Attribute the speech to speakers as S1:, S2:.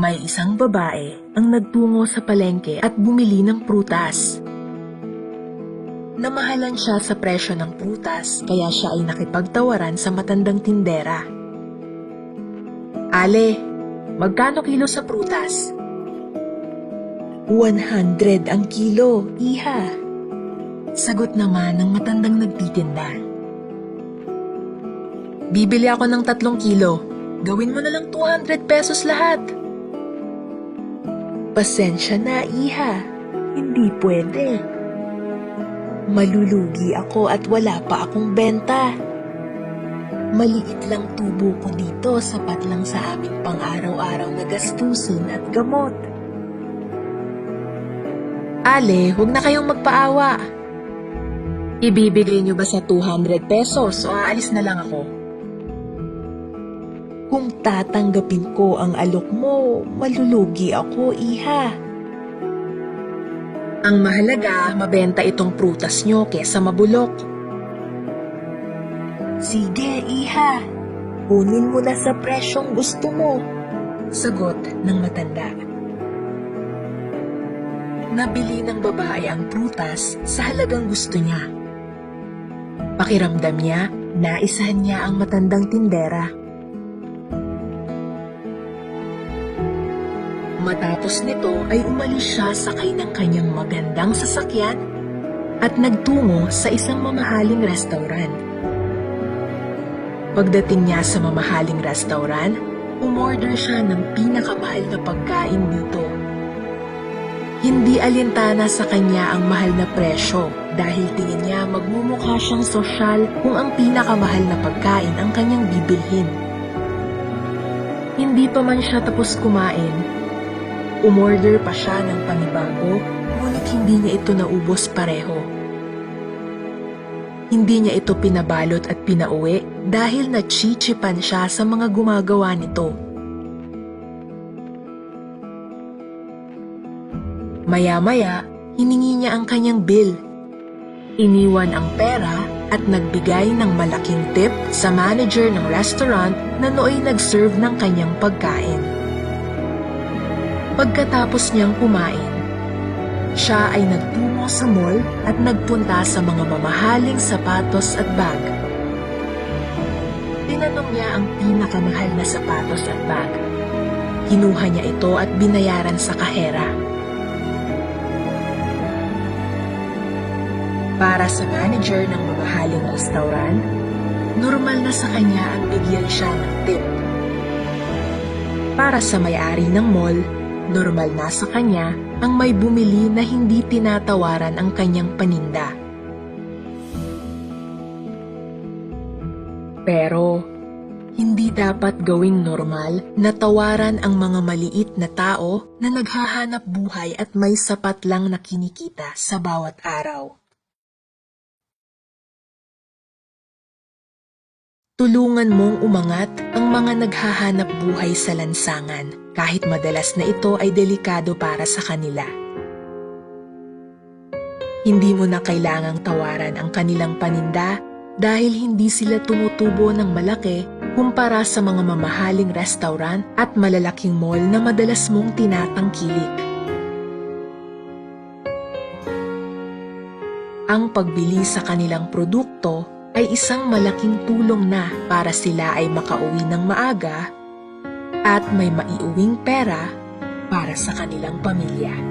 S1: May isang babae ang nagtungo sa palengke at bumili ng prutas. Namahalan siya sa presyo ng prutas kaya siya ay nakipagtawaran sa matandang tindera. Ale, magkano kilo sa prutas? 100 ang kilo, iha. Sagot naman ng matandang nagtitinda. Bibili ako ng tatlong kilo. Gawin mo na lang 200 pesos lahat. Pasensya na, iha. Hindi pwede. Malulugi ako at wala pa akong benta. Maliit lang tubo ko dito, sapat lang sa aming pang-araw-araw na gastusin at gamot. Ale, huwag na kayong magpaawa. Ibibigay niyo ba sa 200 pesos o aalis na lang ako? Kung tatanggapin ko ang alok mo, malulugi ako, iha. Ang mahalaga, mabenta itong prutas nyo kesa mabulok. Sige, iha. Kunin mo na sa presyong gusto mo. Sagot ng matanda. Nabili ng babae ang prutas sa halagang gusto niya. Pakiramdam niya, naisahan niya ang matandang tindera. Matapos nito ay umalis siya sakay ng kanyang magandang sasakyan at nagtungo sa isang mamahaling restaurant. Pagdating niya sa mamahaling restaurant, umorder siya ng pinakamahal na pagkain dito. Hindi alintana sa kanya ang mahal na presyo dahil tingin niya magmumukha siyang sosyal kung ang pinakamahal na pagkain ang kanyang bibilhin. Hindi pa man siya tapos kumain, umorder pa siya ng panibago ngunit hindi niya ito naubos pareho. Hindi niya ito pinabalot at pinauwi dahil nachichipan siya sa mga gumagawa nito. Maya-maya, hiningi niya ang kanyang bill. Iniwan ang pera at nagbigay ng malaking tip sa manager ng restaurant na nooy nag-serve ng kanyang pagkain. Pagkatapos niyang kumain, siya ay nagtungo sa mall at nagpunta sa mga mamahaling sapatos at bag. Tinanong niya ang pinakamahal na sapatos at bag. Kinuha niya ito at binayaran sa kahera. Para sa manager ng mamahaling restaurant, normal na sa kanya ang bigyan siya ng tip. Para sa may-ari ng mall, normal na sa kanya ang may bumili na hindi tinatawaran ang kanyang paninda. Pero, hindi dapat gawing normal na tawaran ang mga maliit na tao na naghahanap buhay at may sapat lang na kinikita sa bawat araw. Tulungan mong umangat ang mga naghahanap buhay sa lansangan kahit madalas na ito ay delikado para sa kanila. Hindi mo na kailangang tawaran ang kanilang paninda dahil hindi sila tumutubo ng malaki kumpara sa mga mamahaling restaurant at malalaking mall na madalas mong tinatangkilik. Ang pagbili sa kanilang produkto ay isang malaking tulong na para sila ay makauwi ng maaga at may maiuwing pera para sa kanilang pamilya.